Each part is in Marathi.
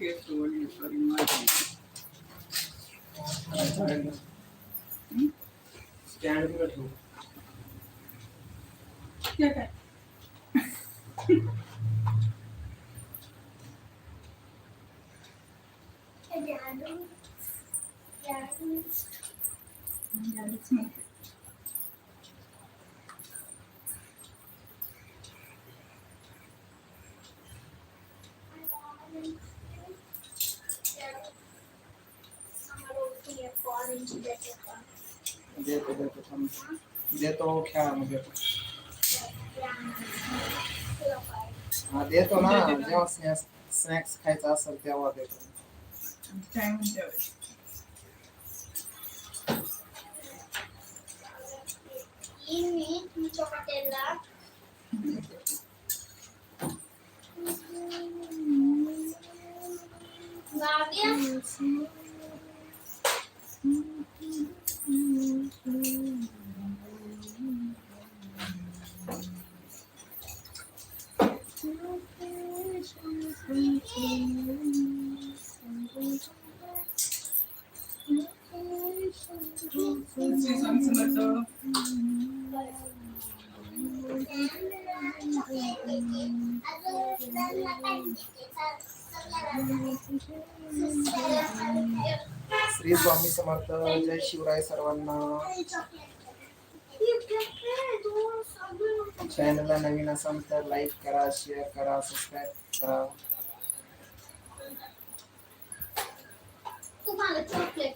केस वडील सॉरी माझी स्टँड काय देतो देतो थांब. देतो खेळामध्ये देतो हा देतो ना जेव्हा स्नॅक्स स्नॅक्स खायचा असेल तेव्हा देतो काय म्हणते बाई. श्री श्री स्वामी समर्थ जय शिवराय सर्वांना. चॅनलला नवीन असाल तर लाईक करा शेअर करा सबस्क्राईब करा. तुम्हाला चॉकलेट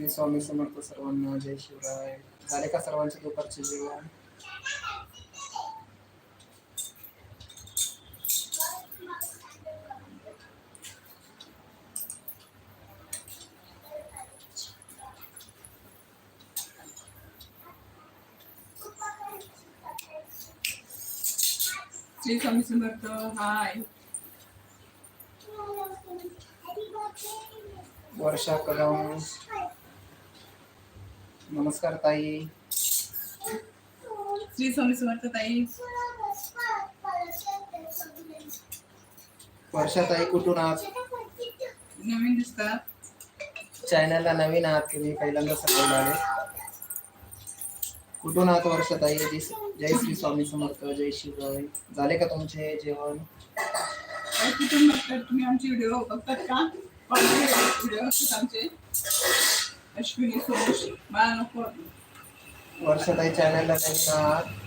श्री स्वामी समर्थ सर्वांना जय शिवराय. झाले का सर्वांचे दुपारचे जेवण? श्री स्वामी समर्थ हाय. वर्षा कदम. नमस्कार ताई. श्री स्वामी समर्थ ताई. वर्षा ताई कुठून आहात? नवीन दिसतात. चॅनलला नवीन आहात तुम्ही पहिल्यांदा सगळे आले कुठून आहात वर्षा ताई? जय श्री स्वामी समर्थ जय शिवराय झाले का तुमचे जेवण? कुठून तुम्ही? आमचे व्हिडिओ बघतात का? आमचे. अश्विनी सोमशी मला नको वर्षाताई चॅनलला नवीन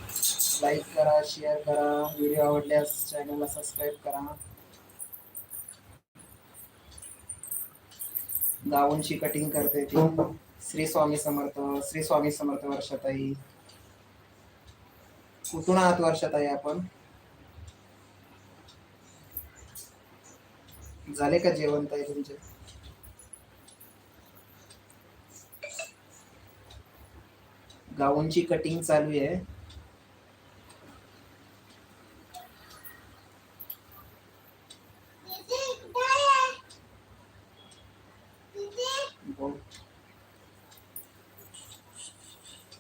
लाईक करा शेअर करा. व्हिडिओ आवडल्यास चॅनलला सबस्क्राईब करा. गाऊनची कटिंग करते ती. श्री स्वामी समर्थ श्री स्वामी समर्थ वर्षाताई. कुठून आहात वर्षाताई आपण? झाले का जेवण ताई तुमचे? गाऊनची कटिंग चालू आहे.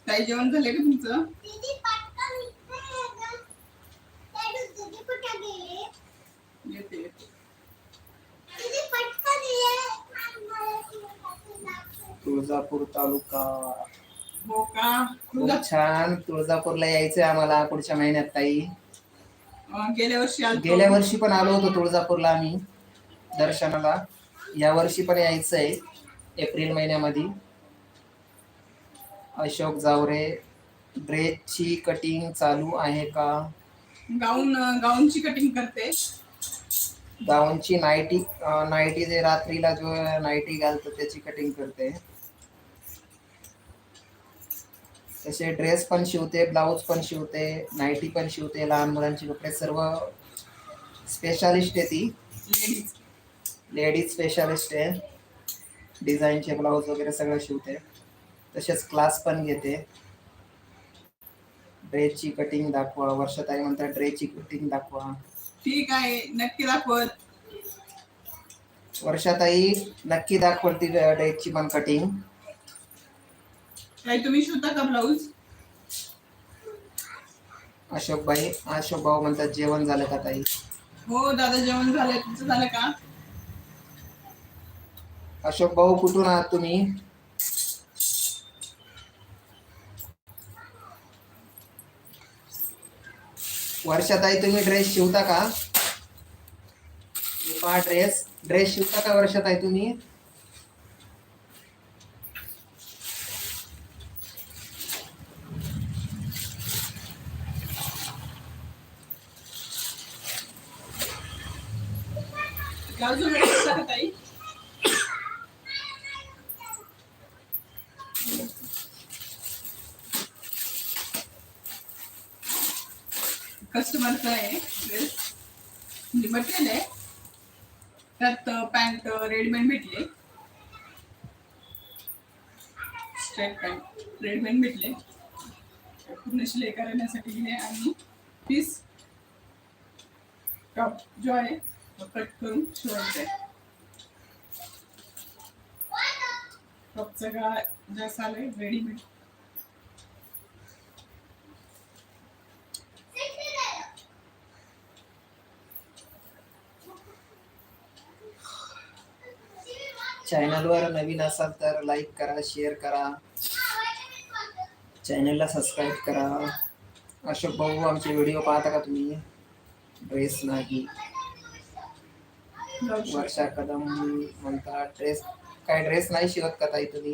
ताई जेवण झाले का तुमचं? तुळजापूर तालुका. हो का? खूप छान. तुळजापूरला यायचंय आम्हाला पुढच्या महिन्यात ताई. गेल्या वर्षी आलतो. गेल्या वर्षी पण आलो होतो तुळजापूरला आम्ही दर्शनाला. या वर्षी पण यायचंय एप्रिल महिन्यामध्ये. अशोक जावरे ड्रेसची कटिंग चालू आहे का? गाऊन गाऊनची कटिंग करते. गाऊनची नाईटी अं, नाईटी जे रात्रीला जो नाईटी घालतो त्याची कटिंग करते. तसे ड्रेस पण शिवते ब्लाऊज पण शिवते नाईटी पण शिवते लहान मुलांचे कपडे सर्व स्पेशालिस्ट आहे ती. लेडीज लेडीज स्पेशालिस्ट आहे. डिझाईनचे ब्लाऊज वगैरे सगळं शिवते. तसेच क्लास पण घेते. ड्रेसची कटिंग दाखवा. वर्षाताई म्हणतात ड्रेसची कटिंग दाखवा. ठीक आहे. नक्की दाखवत. वर्षाताई नक्की दाखवल ती ड्रेसची पण कटिंग तुम्ही शिवता का ब्लाऊज अशोक भाई अशोक भाऊ म्हणतात जेवण झालं का ताई? हो दादा जेवण झालंय. तुमचं झालं का? अशोक भाऊ कुठून आहात तुम्ही? वर्षाताई तुम्ही ड्रेस शिवता का? पहा ड्रेस ड्रेस शिवता का वर्षाताई तुम्ही ब्लाऊज वगैरे शिवता का ताई कस्टमरचं आहे ड्रेस म्हणजे मटेरियल आहे. त्यात पॅन्ट रेडीमेड भेटले. स्ट्रेट पॅन्ट रेडीमेड भेटले. पूर्ण शिलाई करण्यासाठी दिले आणि पीस टॉप जो आहे तो कट करून शिवायचा आहे टॉपचा गा जास्त आलाय रेडीमेड चॅनलवर नवीन असाल तर लाईक करा शेअर करा. चॅनलला सबस्क्राईब करा. अशोक भाऊ आमचे व्हिडिओ पाहता का तुम्ही? ड्रेस नाही. वर्षा कदम म्हणता ड्रेस काय ड्रेस नाही शिवत का ताई तुम्ही?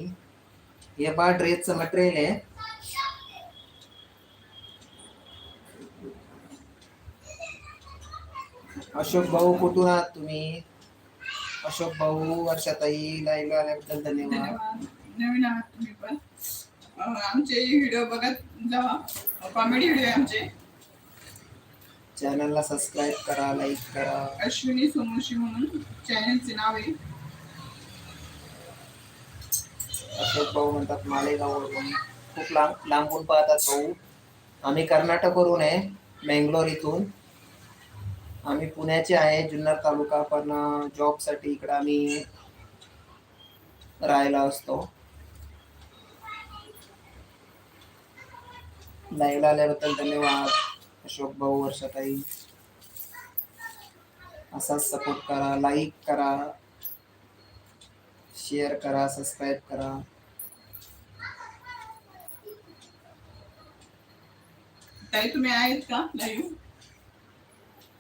हे बा ड्रेसचं मटेरियल आहे. अशोक भाऊ कुठून आहात तुम्ही? अशोक भाऊ वर्षाताई लाईव्ह आल्याबद्दल धन्यवाद. नवीन आहात तुम्ही पण. आमचे व्हिडिओ बघत जावा कॉमेडी व्हिडिओ आहे आमचे. चॅनलला सबस्क्राईब करा लाईक करा. अश्विनी सोमोशी म्हणून चॅनलचे नाव आहे. अशोक भाऊ म्हणतात मालेगाववरून. खूप लांब लांबून पाहतात भाऊ. आम्ही कर्नाटकवरून आहे बेंगलोर इथून. आम्ही पुण्याचे आहे जुन्नर तालुका पण जॉबसाठी इकडं आम्ही राहायला असतो. लाईव्हला आल्याबद्दल धन्यवाद. अशोक भाऊ वर्षाताई. असाच सपोर्ट करा लाईक करा शेअर करा सबस्क्राईब करा. ताई तुम्ही आहेत का? लाईव्ह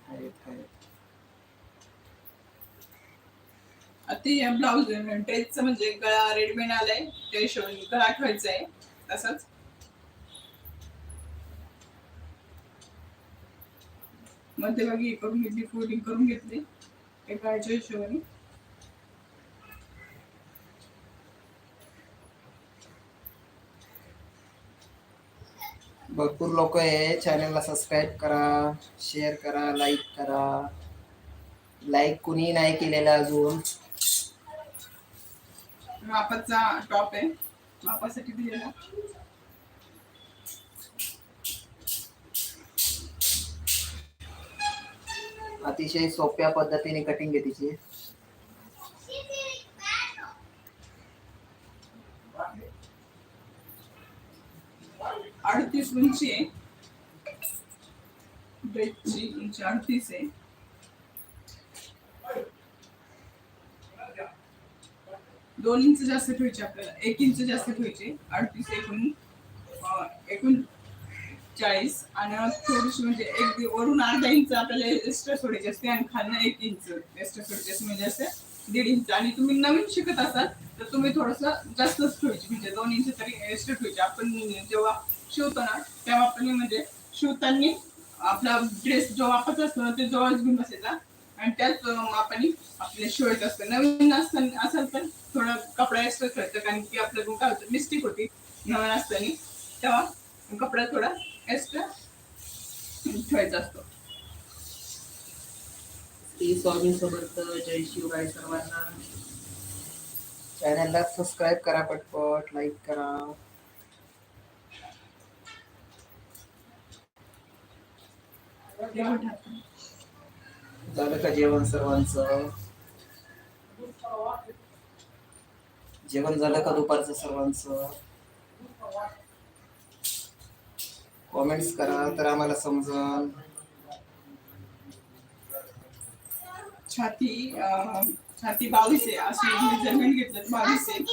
आहेत, आहेत. या ब्लाऊज ड्रेसचं म्हणजे गळा रेडीमेड आलाय ते शिवून गळा ठेवायचा आहे तसंच मध्यभागी हे करून घेतली फोल्डिंग करून घेतली ते गळ्याच्या हिशोबाने भरपूर लोक आहे. चॅनलला सबस्क्राईब करा शेअर करा लाईक करा. लाईक कुणी नाही केलेलं अजून. मापाचा टॉप आहे. मापासाठी दिलेला. अतिशय सोप्या पद्धतीने कटिंग आहे तिची. अडतीस उंची आहे बेडची उंची अडतीस आहे. दोन इंच जास्त ठेवायचे आपल्याला. एक इंच जास्त ठेवायचे. अडतीस एकूण एकूण चाळीस आणि थोडीशी म्हणजे एक वरून अर्धा इंच आपल्याला एक्स्ट्रा सोडायची असते आणि खालनं एक इंच एक्स्ट्रा सोडायची असते म्हणजे असं दीड इंच. आणि तुम्ही नवीन शिकत असाल तर तुम्ही थोडस जास्तच ठेवायची. म्हणजे दोन इंच तरी एक्स्ट्रा ठेवायची. आपण जेव्हा शिवतो ना तेव्हा आपण म्हणजे शिवताना आपला ड्रेस जो वापरत असतो ना ते जवळच घेऊन बसायचा. आणि त्याच आपण आपले शिवायचं असतं. नवीन असताना असेल तर थोडं कपडा एक्स्ट्रा ठेवायचं कारण की आपल्याकडून काय होतं मिस्टेक होती. नवीन असताना तेव्हा कपडा थोडा एक्स्ट्रा ठेवायचा असतो. श्री जय शिवराय सर्वांना. चॅनलला सबस्क्राईब करा पटपट लाईक करा तेव्हा टाकतो. झालं का जेवण सर्वांचं. जेवण झालं का दुपारचं सर्वांचं? कॉमेंट्स करा तर आम्हाला समजल. छाती छाती बावीस आहे अशी मेजरमेंट घेतलं बावीस आहे.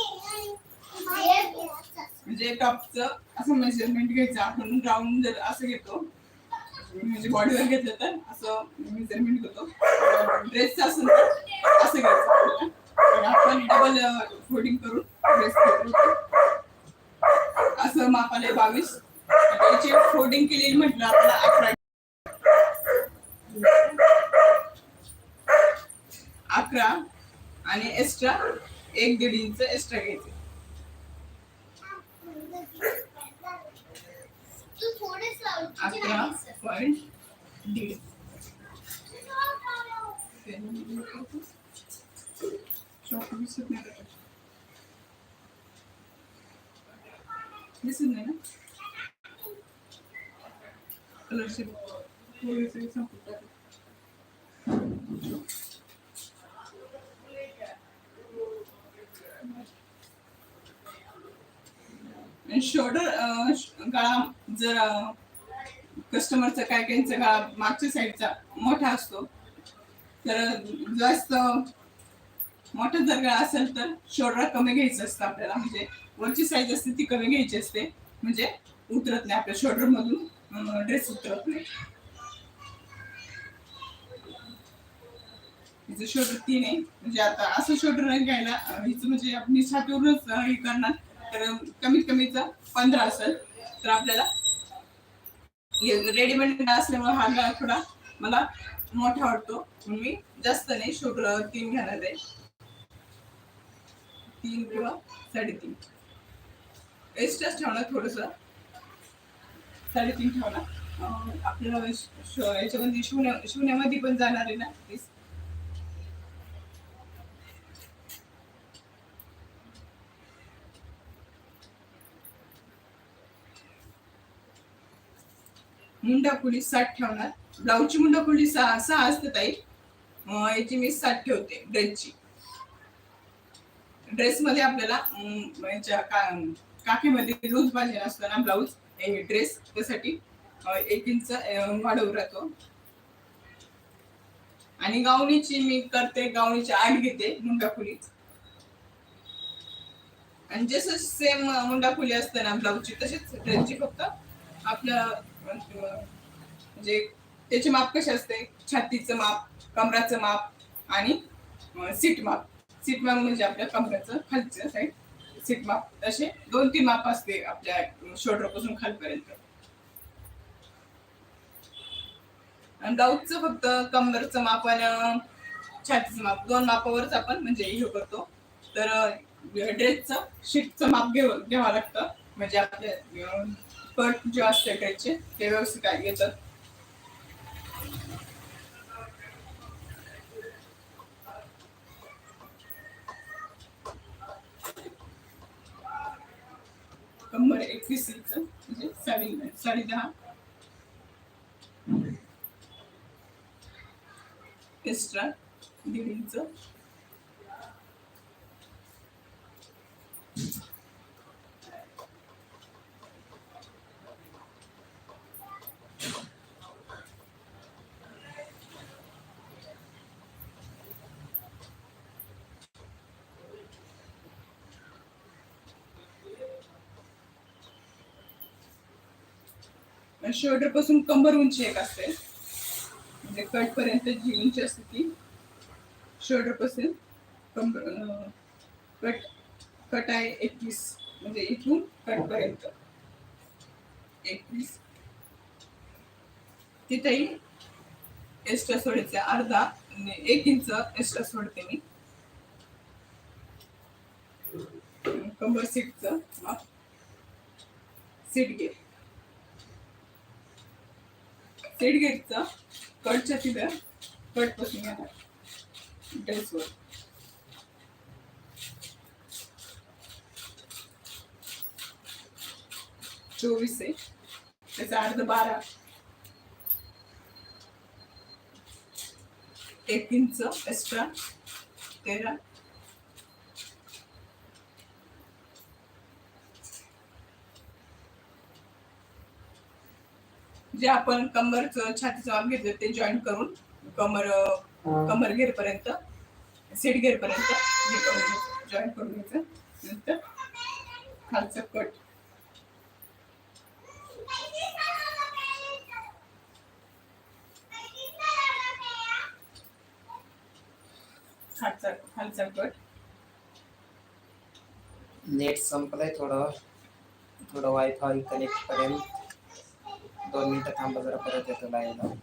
म्हणजे टॉपचं असं म्हणजे मेजरमेंट घ्यायचं आपण राऊंड जर असं घेतो म्हणजे बॉडीवर घेतलं तर असं मेजरमेंट घेतो ड्रेसचं असेल तर असं घ्यायचं. आपण डबल फोल्डिंग करून ड्रेस असं मापाला बावीस. त्याची फोल्डिंग केलेली म्हटलं आपल्याला अकरा. अकरा आणि एक्स्ट्रा एक दीड इंच एक्स्ट्रा घ्यायचे. अकरा. पॉईंट दीड. शॉप नाही ना? कलरचे शोल्डर uh, गळा जर uh, कस्टमरचा काय काहींचा गळा मागच्या साईडचा मोठा असतो. तर जास्त मोठा जर गळा असेल तर शोल्डर कमी घ्यायचं असतं आपल्याला. म्हणजे वरची साईज असते ती कमी घ्यायची असते. म्हणजे उतरत नाही आपल्या शोल्डर मधून ड्रेस उतरत नाही. हिचं शोल्डर तीन आहे. म्हणजे आता असं शोल्डर घ्यायला. हिचं म्हणजे आपण छातीवरूनच हे करणार. तर कमीत कमीचा पंधरा असेल तर आपल्याला रेडीमेड असल्यामुळे हा गळा थोडा मला मोठा वाटतो. मी जास्त नाही शोल्डर तीन घेणार आहे. तीन किंवा साडेतीन. एक्स्ट्राच ठेवणार थोडस. साडेतीन ठेवणार. आपल्याला याच्यामध्ये शिवण्या शिवण्यामध्ये पण जाणार आहे ना मुंडा खोली साठ ठेवणार. ब्लाऊजची मुंडा खोली सहा सहा असते ताई. याची मी साठ ठेवते ड्रेसची. ड्रेस मध्ये आपल्याला याच्या का- काखेमध्ये लूज पाहिजे असतो ना ब्लाऊज ड्रेस त्यासाठी एक इंच वाढवू वाढवून राहतो. आणि गावणीची मी करते गावणीची आठ घेते मुंडा खोली आणि जसं सेम मुंडा खोली असते ना ब्लाऊजची तशीच ड्रेसची फक्त आपलं म्हणजे त्याचे माप कसे असते? छातीचं माप कमराचं माप आणि सीट माप. सीट माप म्हणजे आपल्या कमराचं खालचं साईड सीट माप. असे दोन तीन माप असते आपल्या शोल्डरपासून खालपर्यंत. आणि ब्लाऊजचं फक्त कमरचं माप आणि छातीचं माप. दोन मापावरच आपण म्हणजे हे करतो. तर ड्रेसचं शीटचं माप घेऊ घ्यावं लागतं. म्हणजे आपल्या कट जे असते ड्रेसचे ते व्यवस्थित येतात कंबर एकवीस इंच म्हणजे साडे साडे दहा एक्स्ट्रा दीड इंच शोल्डरपासून कंबर उंची एक असते. म्हणजे कट पर्यंत जी उंची असते ती. शोल्डरपासून कंबर कट कट आहे एकवीस म्हणजे इथून कट पर्यंत एकवीस. तिथेही एक्स्ट्रा सोडायचे अर्धा एक इंच एक्स्ट्रा सोडते मी. कंबर सीटचं सीट घे. सेट घेतचं कटच्या तिथं कटपासून येणार ड्रेसवर चोवीस आहे. त्याचा अर्ध बारा. एक इंच एक्स्ट्रा तेरा. जे आपण कमरचं छातीचं माप घेतलं ते जॉईन करून कमर कमर घेरपर्यंत सीट घेरपर्यंत हे करून घ्यायचं. नंतर खालचं कट. खालचा खालचा कट. नेट संपलंय थोडं. थोडं वायफाय कनेक्ट करेल दोन मिनिटं थांबा जरा परत येतो लाईव्हला